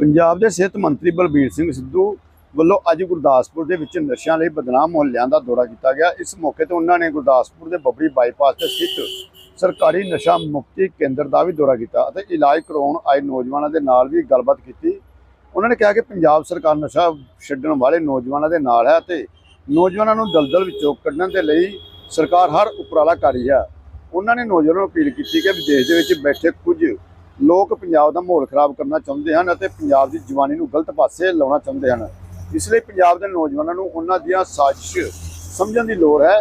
ਪੰਜਾਬ ਦੇ ਸਿਹਤ ਮੰਤਰੀ ਬਲਬੀਰ ਸਿੰਘ ਸਿੱਧੂ ਵੱਲੋਂ ਅੱਜ ਗੁਰਦਾਸਪੁਰ ਦੇ ਵਿੱਚ ਨਸ਼ਿਆਂ ਲਈ ਬਦਨਾਮ ਮੁਹੱਲਿਆਂ ਦਾ ਦੌਰਾ ਕੀਤਾ ਗਿਆ। ਇਸ ਮੌਕੇ ਤੇ ਉਹਨਾਂ ਨੇ ਗੁਰਦਾਸਪੁਰ ਦੇ ਬੱਬਰੀ ਬਾਈਪਾਸ ਤੇ ਸਥਿਤ ਸਰਕਾਰੀ ਨਸ਼ਾ ਮੁਕਤੀ ਕੇਂਦਰ ਦਾ ਵੀ ਦੌਰਾ ਕੀਤਾ ਅਤੇ ਇਲਾਜ ਕਰਾਉਣ ਆਏ ਨੌਜਵਾਨਾਂ ਦੇ ਨਾਲ ਵੀ ਗੱਲਬਾਤ ਕੀਤੀ। ਉਹਨਾਂ ਨੇ ਕਿਹਾ ਕਿ ਪੰਜਾਬ ਸਰਕਾਰ ਨਸ਼ਾ ਛੱਡਣ ਵਾਲੇ ਨੌਜਵਾਨਾਂ ਦੇ ਨਾਲ ਹੈ ਅਤੇ ਨੌਜਵਾਨਾਂ ਨੂੰ ਦਲਦਲ ਵਿੱਚੋਂ ਕੱਢਣ ਦੇ ਲਈ ਸਰਕਾਰ ਹਰ ਉਪਰਾਲਾ ਕਰ ਰਹੀ ਹੈ। ਉਹਨਾਂ ਨੇ ਨੌਜਵਾਨਾਂ ਨੂੰ ਅਪੀਲ ਕੀਤੀ ਕਿ ਵਿਦੇਸ਼ ਦੇ ਵਿੱਚ ਬੈਠੇ ਕੁਝ ਲੋਕ ਪੰਜਾਬ ਦਾ ਮਾਹੌਲ ਖਰਾਬ ਕਰਨਾ ਚਾਹੁੰਦੇ ਹਨ ਅਤੇ ਪੰਜਾਬ ਦੀ ਜਵਾਨੀ ਨੂੰ ਗਲਤ ਪਾਸੇ ਲਾਉਣਾ ਚਾਹੁੰਦੇ ਹਨ। ਇਸ ਲਈ ਪੰਜਾਬ ਦੇ ਨੌਜਵਾਨਾਂ ਨੂੰ ਉਹਨਾਂ ਦੀਆਂ ਸਾਜ਼ਿਸ਼ ਸਮਝਣ ਦੀ ਲੋੜ ਹੈ।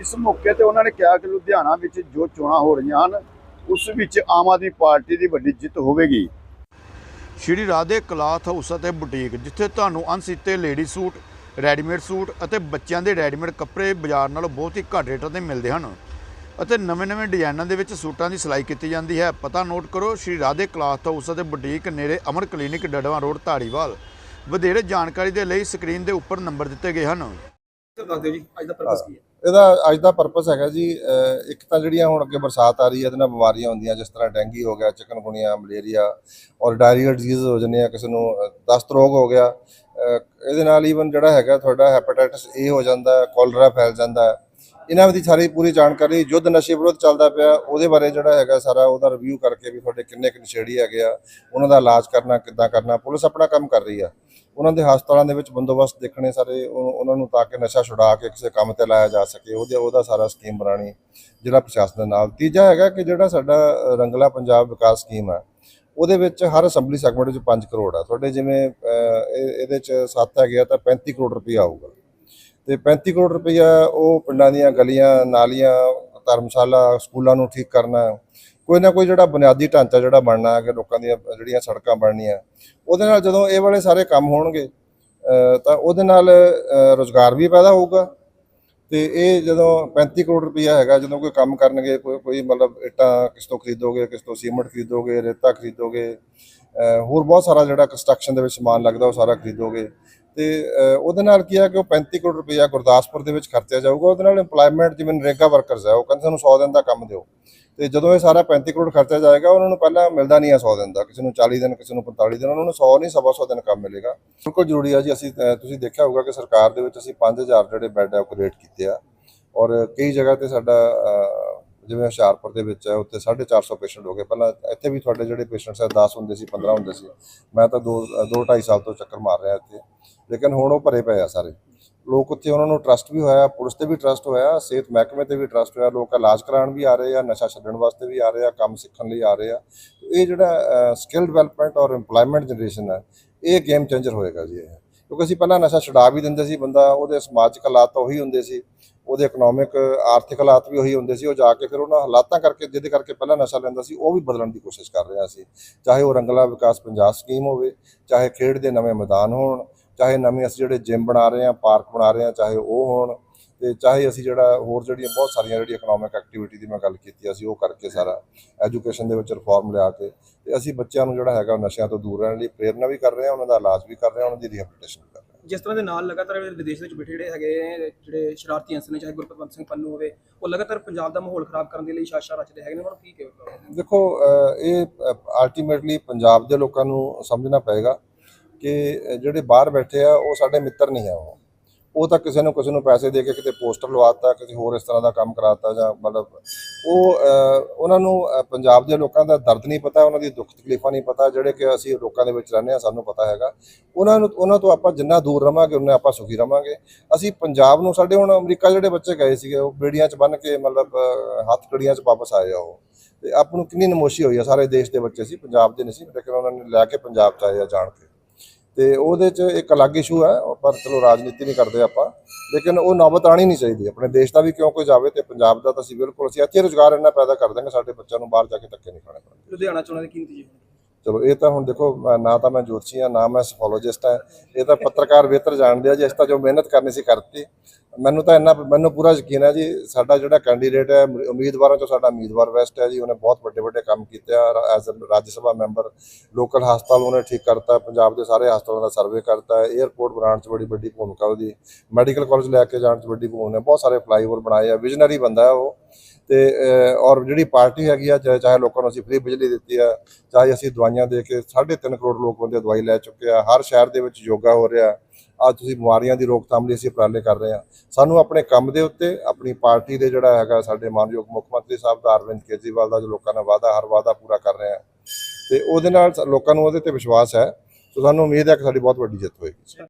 ਇਸ ਮੌਕੇ ਤੇ ਉਹਨਾਂ ਨੇ ਕਿਹਾ ਕਿ ਲੁਧਿਆਣਾ ਵਿੱਚ ਜੋ ਚੋਣਾਂ ਹੋ ਰਹੀਆਂ ਹਨ, ਉਸ ਵਿੱਚ ਆਮ ਆਦਮੀ ਪਾਰਟੀ ਦੀ ਵੱਡੀ ਜਿੱਤ ਹੋਵੇਗੀ। ਸ਼੍ਰੀ ਰਾਧੇ ਕਲਾਥ ਹਾਊਸ ਅਤੇ ਬੁਟੀਕ, ਜਿੱਥੇ ਤੁਹਾਨੂੰ ਅਣਸੀਤੇ ਲੇਡੀ ਸੂਟ, ਰੈਡੀਮੇਡ ਸੂਟ ਅਤੇ ਬੱਚਿਆਂ ਦੇ ਰੈਡੀਮੇਡ ਕੱਪੜੇ ਬਾਜ਼ਾਰ ਨਾਲੋਂ ਬਹੁਤ ਹੀ ਘੱਟ ਰੇਟਾਂ ਤੇ ਮਿਲਦੇ ਹਨ। ਅਤੇ ਨਵੇਂ-ਨਵੇਂ ਡਿਜ਼ਾਈਨਾਂ ਦੇ ਵਿੱਚ ਸੂਟਾਂ ਦੀ ਸਿਲਾਈ ਕੀਤੀ ਜਾਂਦੀ ਹੈ। ਪਤਾ ਨੋਟ ਕਰੋ ਸ਼੍ਰੀ ਰਾਧੇ ਕਲਾਥ ਹਾਊਸ ਅਤੇ ਬੁਟੀਕ ਨੇੜੇ ਅਮਰ ਕਲੀਨਿਕ ਡੜਵਾ ਰੋਡ ਧਾਰੀਵਾਲ। ਵਧੇਰੇ ਜਾਣਕਾਰੀ ਦੇ ਲਈ ਸਕਰੀਨ ਦੇ ਉੱਪਰ ਨੰਬਰ ਦਿੱਤੇ ਗਏ ਹਨ। ਸਰ ਦੱਸ ਦਿਓ ਜੀ ਅੱਜ ਦਾ ਪਰਪਸ ਕੀ ਹੈ? ਇਹਦਾ ਅੱਜ ਦਾ ਪਰਪਸ ਹੈਗਾ ਜੀ ਇੱਕ ਤਾਂ ਜਿਹੜੀਆਂ ਹੁਣ ਅੱਗੇ ਬਰਸਾਤ ਆ ਰਹੀ ਹੈ ਇਹਦੇ ਨਾਲ ਬਿਮਾਰੀਆਂ ਹੁੰਦੀਆਂ ਜਿਸ ਤਰ੍ਹਾਂ ਡੈਂਗੀ ਹੋ ਗਿਆ ਚਿਕਨਗੁਨੀਆ ਮਲੇਰੀਆ ਔਰ ਡਾਇਰੀਅਲ ਡਿਜ਼ੀਜ਼ ਹੋ ਜਾਂਦੇ ਆ ਕਿਸੇ ਨੂੰ ਦਸਤ ਰੋਗ ਹੋ ਗਿਆ। ਇਹਦੇ ਨਾਲ ਈਵਨ ਜਿਹੜਾ ਹੈਗਾ ਤੁਹਾਡਾ ਹੈਪੇਟਾਈਟਸ ਏ ਹੋ ਜਾਂਦਾ ਕੋਲਰਾ ਫੈਲ ਜਾਂਦਾ ਇਹਨਾਂ ਦੀ ਸਾਰੀ ਪੂਰੀ ਜਾਣਕਾਰੀ, ਯੁੱਧ ਨਸ਼ੇ ਵਿਰੁੱਧ ਚੱਲਦਾ ਪਿਆ, ਉਹਦੇ ਬਾਰੇ ਜਿਹੜਾ ਹੈਗਾ ਸਾਰਾ ਉਹਦਾ ਰਿਵਿਊ ਕਰਕੇ ਵੀ ਤੁਹਾਡੇ ਕਿੰਨੇ ਕੁ ਨਸ਼ੇੜੀ ਹੈਗੇ ਆ, ਉਹਨਾਂ ਦਾ ਇਲਾਜ ਕਰਨਾ, ਕਿੱਦਾਂ ਕਰਨਾ, ਪੁਲਿਸ ਆਪਣਾ ਕੰਮ ਕਰ ਰਹੀ ਆ। ਉਹਨਾਂ ਦੇ ਹਸਪਤਾਲਾਂ ਦੇ ਵਿੱਚ ਬੰਦੋਬਸਤ ਦੇਖਣੇ ਸਾਰੇ, ਉਹ- ਉਹਨਾਂ ਨੂੰ ਤਾਂ ਕਿ ਨਸ਼ਾ ਛੁਡਾ ਕੇ ਕਿਸੇ ਕੰਮ ਤੇ ਲਾਇਆ ਜਾ ਸਕੇ, ਉਹਦੇ, ਉਹਦਾ ਸਾਰਾ ਸਕੀਮ ਬਣਾਣੀ ਜ਼ਿਲ੍ਹਾ ਪ੍ਰਸ਼ਾਸਨ ਦੇ ਨਾਲ। ਤੀਜਾ ਹੈਗਾ ਕਿ ਜਿਹੜਾ ਸਾਡਾ ਰੰਗਲਾ ਪੰਜਾਬ ਵਿਕਾਸ ਸਕੀਮ ਆ, ਉਹਦੇ ਵਿੱਚ ਹਰ ਅਸੈਂਬਲੀ ਸੈਗਮੈਂਟ ਵਿੱਚ 5 ਕਰੋੜ ਆ। ਤੁਹਾਡੇ ਜਿਵੇਂ ਇਹਦੇ ਚ 7 ਹੈਗੇ ਆ, ਤਾਂ 35 ਕਰੋੜ ਰੁਪਈਆ ਆਊਗਾ। ਤੇ 35 ਕਰੋੜ ਰੁਪਈਆ ਉਹ ਪਿੰਡਾਂ ਦੀਆਂ ਗਲੀਆਂ ਨਾਲੀਆਂ ਧਰਮਸ਼ਾਲਾ ਸਕੂਲਾਂ ਨੂੰ ਠੀਕ ਕਰਨਾ ਕੋਈ ਨਾ ਕੋਈ ਜਿਹੜਾ ਬੁਨਿਆਦੀ ਢਾਂਚਾ ਜਿਹੜਾ ਬਣਨਾ ਹੈ ਕਿ ਲੋਕਾਂ ਦੀਆਂ ਜਿਹੜੀਆਂ ਸੜਕਾਂ ਬਣਨੀਆਂ ਉਹਦੇ ਨਾਲ ਜਦੋਂ ਇਹ ਵਾਲੇ ਸਾਰੇ ਕੰਮ ਹੋਣਗੇ ਤਾਂ ਉਹਦੇ ਨਾਲ ਅ, ਰੁਜ਼ਗਾਰ ਵੀ ਪੈਦਾ ਹੋਊਗਾ। ਤੇ ਇਹ ਜਦੋਂ 35 ਕਰੋੜ ਰੁਪਈਆ ਹੈਗਾ ਜਦੋਂ ਕੋਈ ਕੰਮ ਕਰਨਗੇ ਕੋਈ ਕੋਈ ਮਤਲਬ ਇੱਟਾਂ ਕਿਸ ਤੋਂ ਖਰੀਦੋਗੇ ਕਿਸ ਤੋਂ ਸੀਮੈਂਟ ਖਰੀਦੋਗੇ ਰੇਤਾ ਖਰੀਦੋਗੇ ਹੋਰ ਬਹੁਤ ਸਾਰਾ ਜਿਹੜਾ ਕੰਸਟਰਕਸ਼ਨ ਦੇ ਵਿੱਚ ਸਮਾਨ ਲੱਗਦਾ ਉਹ ਸਾਰਾ ਖਰੀਦੋਗੇ। ਤੇ ਉਹਦੇ ਨਾਲ ਕੀ ਹੈ ਕਿ ਉਹ 35 ਕਰੋੜ ਰੁਪਈਆ ਗੁਰਦਾਸਪੁਰ ਦੇ ਵਿੱਚ ਖਰਚਿਆ ਜਾਊਗਾ। ਉਹਦੇ ਨਾਲ EMPLOYMENT ਜਿਵੇਂ ਨਰੇਗਾ ਵਰਕਰਸ ਆ, ਉਹ ਕਹਿੰਦੇ ਸਾਨੂੰ 100 ਦਿਨ ਦਾ ਕੰਮ ਦਿਓ। ਤੇ ਜਦੋਂ ਇਹ ਸਾਰਾ 35 ਕਰੋੜ ਖਰਚਾ ਜਾਏਗਾ, ਉਹਨਾਂ ਨੂੰ ਪਹਿਲਾਂ ਮਿਲਦਾ ਨਹੀਂ ਹੈ 100 ਦਿਨ ਦਾ। ਕਿਸੇ ਨੂੰ 40 ਦਿਨ, ਕਿਸੇ ਨੂੰ 45 ਦਿਨ, ਉਹਨਾਂ ਨੂੰ 100 ਨਹੀਂ, ਸਵਾ 100 ਦਿਨ ਕੰਮ ਮਿਲੇਗਾ। ਬਿਲਕੁਲ ਜ਼ਰੂਰੀ ਆ ਜੀ, ਅਸੀਂ ਤੁਸੀਂ ਦੇਖਿਆ ਹੋਊਗਾ ਕਿ ਸਰਕਾਰ ਦੇ ਵਿੱਚ ਅਸੀਂ 5000 ਜਿਹੜੇ ਬੈੱਡ ਹੈ ਉਹ ਕ੍ਰੀਏਟ ਕੀਤੇ ਆ। ਔਰ ਕਈ ਜਗ੍ਹਾ ਤੇ ਸਾਡਾ ਜਿਵੇਂ ਹੁਸ਼ਿਆਰਪੁਰ ਦੇ ਵਿੱਚ ਹੈ, ਉੱਥੇ 450 ਪੇਸ਼ੈਂਟ ਹੋ ਗਏ। ਪਹਿਲਾਂ ਇੱਥੇ ਵੀ ਤੁਹਾਡੇ ਜਿਹੜੇ ਪੇਸ਼ੈਂਟਸ ਹੈ 10 ਹੁੰਦੇ ਸੀ 15 ਹੁੰਦੇ ਸੀ। ਮੈਂ ਤਾਂ 2 2 2.5 ਸਾਲ ਤੋਂ ਚੱਕਰ ਮਾਰ ਰਿਹਾ ਇੱਥੇ। ਲੇਕਿਨ ਹੁਣ ਉਹ ਭਰੇ ਪਏ ਆ ਸਾਰੇ। ਲੋਕ ਉੱਥੇ ਉਹਨਾਂ ਨੂੰ ਟਰਸਟ ਵੀ ਹੋਇਆ, ਪੁਲਿਸ ਤੇ ਵੀ ਟਰਸਟ ਹੋਇਆ, ਸਿਹਤ ਮਹਿਕਮੇ ਤੇ ਵੀ ਟਰਸਟ ਹੋਇਆ, ਲੋਕ ਇਲਾਜ ਕਰਾਉਣ ਵੀ ਆ ਰਹੇ ਆ, ਨਸ਼ਾ ਛੱਡਣ ਵਾਸਤੇ ਵੀ ਆ ਰਹੇ ਆ, ਕੰਮ ਸਿੱਖਣ ਲਈ ਆ ਰਹੇ ਆ। ਇਹ ਜਿਹੜਾ ਸਕਿੱਲ ਡਿਵੈਲਪਮੈਂਟ ਔਰ EMPLOYMENT ਜਨਰੇਸ਼ਨ ਹੈ, ਇਹ ਗੇਮ ਚੇਂਜਰ ਹੋਏਗਾ ਜੀ ਇਹ। ਕਿਉਂਕਿ ਅਸੀਂ ਪਹਿਲਾਂ ਨਸ਼ਾ ਛੁਡਾ ਵੀ ਦਿੰਦੇ ਸੀ ਬੰਦਾ, ਉਹਦੇ ਸਮਾਜਿਕ ਹਾਲਾਤ ਤਾਂ ਉਹੀ ਹੁੰਦੇ ਸੀ। ਉਹਦੇ ਇਕਨੋਮਿਕ ਆਰਥਿਕ ਹਾਲਾਤ ਵੀ ਉਹੀ ਹੁੰਦੇ ਸੀ, ਉਹ ਜਾ ਕੇ ਫਿਰ ਉਹਨਾਂ ਹਾਲਾਤਾਂ ਕਰਕੇ, ਜਿਹਦੇ ਕਰਕੇ ਪਹਿਲਾਂ ਨਸ਼ਾ ਲੈਂਦਾ ਸੀ, ਉਹ ਵੀ ਬਦਲਣ ਦੀ ਕੋਸ਼ਿਸ਼ ਕਰ ਰਿਹਾ ਸੀ। ਚਾਹੇ ਉਹ ਰੰਗਲਾ ਵਿਕਾਸ ਪੰਜਾਬ ਸਕੀਮ ਹੋਵੇ, ਚਾਹੇ ਖੇਡ ਦੇ ਨਵੇਂ ਮੈਦਾਨ ਹੋਣ, ਚਾਹੇ ਨਵੇਂ ਅਸੀਂ ਜਿਹੜੇ ਜਿਮ ਬਣਾ ਰਹੇ ਹਾਂ ਪਾਰਕ ਬਣਾ ਰਹੇ ਹਾਂ, ਚਾਹੇ ਉਹ ਹੋਣ, ਤੇ ਚਾਹੇ ਅਸੀਂ ਜਿਹੜਾ ਹੋਰ ਜਿਹੜੀਆਂ ਬਹੁਤ ਸਾਰੀਆਂ ਜਿਹੜੀ ਇਕਨੋਮਿਕ ਐਕਟੀਵਿਟੀ ਦੀ ਮੈਂ ਗੱਲ ਕੀਤੀ ਅਸੀਂ ਉਹ ਕਰਕੇ ਸਾਰਾ ਐਜੂਕੇਸ਼ਨ ਦੇ ਵਿੱਚ ਰਿਫਾਰਮ ਲਿਆ ਕੇ, ਤੇ ਅਸੀਂ ਬੱਚਿਆਂ ਨੂੰ ਜਿਹੜਾ ਹੈਗਾ ਉਹ ਨਸ਼ਿਆਂ ਤੋਂ ਦੂਰ ਰਹਿਣ ਲਈ ਪ੍ਰੇਰਨਾ ਵੀ ਕਰ ਰਹੇ ਹਾਂ, ਉਹਨਾਂ ਦਾ ਇਲਾਜ ਵੀ ਕਰ ਰਹੇ ਹਾਂ, ਉਹਨਾਂ ਦੀ ਰਿਹੈਬਿਲਿਟੇਸ਼ਨ ਜਿਸ ਤਰ੍ਹਾਂ ਦੇ ਨਾਲ ਲਗਾਤਾਰ ਵਿਦੇਸ਼ ਵਿੱਚ ਬੈਠੇ ਜਿਹੜੇ ਹੈਗੇ ਜਿਹੜੇ ਸ਼ਰਾਰਤੀ ਅੰਸਰ ਨੇ, ਚਾਹੇ ਗੁਰਪਤਵੰਤ ਸਿੰਘ ਪੰਨੂ ਹੋਵੇ, ਉਹ ਲਗਾਤਾਰ ਪੰਜਾਬ ਦਾ ਮਾਹੌਲ ਖਰਾਬ ਕਰਨ ਦੇ ਲਈ ਸਾਜ਼ਿਸ਼ਾਂ ਰਚਦੇ ਹੈਗੇ ਨੇ, ਉਹਨਾਂ ਨੂੰ ਕੀ ਕਹੋਗੇ ਦੇਖੋ ਇਹ ਅਲਟੀਮੇਟਲੀ ਪੰਜਾਬ ਦੇ ਲੋਕਾਂ ਨੂੰ ਸਮਝਣਾ ਪਏਗਾ ਕਿ ਜਿਹੜੇ ਬਾਹਰ ਬੈਠੇ ਆ, ਉਹ ਸਾਡੇ ਮਿੱਤਰ ਨਹੀਂ ਆ ਉਹ। ਉਹ ਤਾਂ ਕਿਸੇ ਨੂੰ ਕਿਸੇ ਨੂੰ ਪੈਸੇ ਦੇ ਕੇ ਕਿਤੇ ਪੋਸਟਰ ਲਵਾਤਾ, ਕਿਸੇ ਹੋਰ ਇਸ ਤਰ੍ਹਾਂ ਦਾ ਕੰਮ ਕਰਾਤਾ ਜਾਂ ਮਤਲਬ ਉਹ ਉਹਨਾਂ ਨੂੰ ਪੰਜਾਬ ਦੇ ਲੋਕਾਂ ਦਾ ਦਰਦ ਨਹੀਂ ਪਤਾ, ਉਹਨਾਂ ਦੀ ਦੁੱਖ ਤਕਲੀਫਾਂ ਨਹੀਂ ਪਤਾ, ਜਿਹੜੇ ਕਿ ਅਸੀਂ ਲੋਕਾਂ ਦੇ ਵਿੱਚ ਰਹਿੰਦੇ ਆ ਸਾਨੂੰ ਪਤਾ ਹੈਗਾ। ਉਹਨਾਂ ਨੂੰ, ਉਹਨਾਂ ਤੋਂ ਆਪਾਂ ਜਿੰਨਾ ਦੂਰ ਰਵਾਂਗੇ, ਉਨਾ ਆਪਾਂ ਸੁਖੀ ਰਵਾਂਗੇ। ਅਸੀਂ ਪੰਜਾਬ ਨੂੰ, ਸਾਡੇ ਹੁਣ ਅਮਰੀਕਾ ਜਿਹੜੇ ਬੱਚੇ ਗਏ ਸੀਗੇ, ਉਹ ਬੇੜੀਆਂ 'ਚ ਬੰਨ ਕੇ ਮਤਲਬ ਹੱਥ ਕੜੀਆਂ 'ਚ ਵਾਪਸ ਆਏ ਆ ਉਹ। ਤੇ ਆਪ ਨੂੰ ਕਿੰਨੀ ਨਮੋਸ਼ੀ ਹੋਈ ਆ, ਸਾਰੇ ਦੇਸ਼ ਦੇ ਬੱਚੇ ਸੀ, ਪੰਜਾਬ ਦੇ ਨਹੀਂ ਸੀ, ਲੇਕਿਨ ਉਹਨਾਂ ਨੇ ਲੈ ਕੇ ਪੰਜਾਬ 'ਚ ਆਏ ਆ ਜਾਣ ਕੇ। ਤੇ ਉਹਦੇ 'ਚ ਇੱਕ ਅਲੱਗ ਇਸ਼ੂ ਹੈ ਪਰ ਚਲੋ ਰਾਜਨੀਤੀ ਨਹੀਂ ਕਰਦੇ ਆਪਾਂ। ਲੇਕਿਨ ਉਹ ਨੌਬਤ ਆਣੀ ਨਹੀਂ ਚਾਹੀਦੀ, ਆਪਣੇ ਦੇਸ਼ ਦਾ ਵੀ ਕਿਉਂ ਕੋਈ ਜਾਵੇ ਤੇ ਪੰਜਾਬ ਦਾ ਤਾਂ ਅਸੀਂ ਬਿਲਕੁਲ ਅਸੀਂ ਇੱਥੇ ਰੁਜ਼ਗਾਰ ਇੰਨਾ ਪੈਦਾ ਕਰ ਦਾਂਗੇ ਸਾਡੇ ਬੱਚਿਆਂ ਨੂੰ ਬਾਹਰ ਜਾ ਕੇ ਧੱਕੇ ਨਹੀਂ ਖਾਣੇ ਪੈਣਗੇ। ਲੁਧਿਆਣਾ ਚੋਣਾਂ ਦੇ ਕੀ ਨਤੀਜੇ? ਚਲੋ, ਇਹ ਤਾਂ ਹੁਣ ਦੇਖੋ, ਮੈਂ- ਨਾ ਤਾਂ ਮੈਂ ਜੋਤਸ਼ੀ ਹਾਂ, ਨਾ ਮੈਂ ਸਫੋਲੋਜਿਸਟ ਹਾਂ। ਇਹ ਤਾਂ ਪੱਤਰਕਾਰ ਬਿਹਤਰ ਜਾਣਦੇ ਆ ਜੀ ਇਸ ਤਾਂ ਜੋ ਮਿਹਨਤ ਕਰਨੀ ਸੀ ਕਰਤੀ। ਮੈਨੂੰ ਤਾਂ ਇੰਨਾ ਮੈਨੂੰ ਪੂਰਾ ਯਕੀਨ ਹੈ ਜੀ, ਸਾਡਾ ਜਿਹੜਾ ਕੈਂਡੀਡੇਟ ਹੈ ਉਮੀਦਵਾਰਾਂ ਚੋਂ ਸਾਡਾ ਉਮੀਦਵਾਰ ਵੈਸਟ ਹੈ ਜੀ। ਉਹਨੇ ਬਹੁਤ ਵੱਡੇ ਵੱਡੇ ਕੰਮ ਕੀਤੇ ਆ as Rajya Sabha member local ਹਸਪਤਾਲ ਉਹਨੇ ਠੀਕ ਕਰਤਾ, ਪੰਜਾਬ ਦੇ ਸਾਰੇ ਹਸਪਤਾਲਾਂ ਦਾ ਸਰਵੇ ਕਰਤਾ ਹੈ 에ਅਰਪੋਰਟ ਬਣਾਉਣ 'ਚ ਬੜੀ ਵੱਡੀ ਭੂਮਿਕਾ ਉਹਦੀ ਮੈਡੀਕਲ ਕਾਲਜ ਲੈ ਕੇ ਜਾਣ 'ਚ ਵੱਡੀ ਭੂਮਿਕਾ ਬਹੁਤ ਸਾਰੇ ਫਲਾਈਓਵਰ ਬਣਾਏ ਆ ਵਿਜ਼ਨਰੀ ਬੰਦਾ ਹੈ ਉਹ। ਤੇ ਔਰ ਜਿਹੜੀ ਪਾਰਟੀ ਹੈਗੀ ਆ, ਚਾਹੇ ਚਾਹੇ ਲੋਕਾਂ ਨੂੰ ਅਸੀਂ ਫ੍ਰੀ ਬਿਜਲੀ ਦਿੱਤੀ ਆ, ਚਾਹੇ ਅਸੀਂ ਦਵਾਈਆਂ ਦਵਾਈਆਂ ਦੇ ਕੇ 3.5 ਕਰੋੜ ਲੋਕ ਬੰਦੇ ਦਵਾਈ ਲੈ ਚੁੱਕੇ ਆ। ਹਰ ਸ਼ਹਿਰ ਦੇ ਵਿੱਚ ਯੋਗਾ ਹੋ ਰਿਹਾ। ਅੱਜ ਤੁਸੀਂ ਬਿਮਾਰੀਆਂ ਦੀ ਰੋਕਥਾਮ ਲਈ ਅਸੀਂ ਉਪਰਾਲੇ ਕਰ ਰਹੇ ਹਾਂ ਸਾਨੂੰ ਆਪਣੇ ਕੰਮ ਦੇ ਉੱਤੇ, ਆਪਣੀ ਪਾਰਟੀ ਦੇ ਜਿਹੜਾ ਹੈਗਾ ਸਾਡੇ ਮਾਨਯੋਗ ਮੁੱਖ ਮੰਤਰੀ ਸਾਹਿਬ ਦਾ ਅਰਵਿੰਦ ਕੇਜਰੀਵਾਲ ਦਾ ਜੋ ਲੋਕਾਂ ਨਾਲ ਵਾਅਦਾ, ਹਰ ਵਾਅਦਾ ਪੂਰਾ ਕਰ ਰਹੇ ਹਾਂ ਤੇ ਉਹਦੇ ਨਾਲ ਲੋਕਾਂ ਨੂੰ ਉਹਦੇ ਤੇ ਵਿਸ਼ਵਾਸ ਹੈ। ਸੋ ਸਾਨੂੰ ਉਮੀਦ ਹੈ ਕਿ ਸਾਡੀ ਬਹੁਤ ਵੱਡੀ ਜਿੱਤ ਹੋਏਗੀ।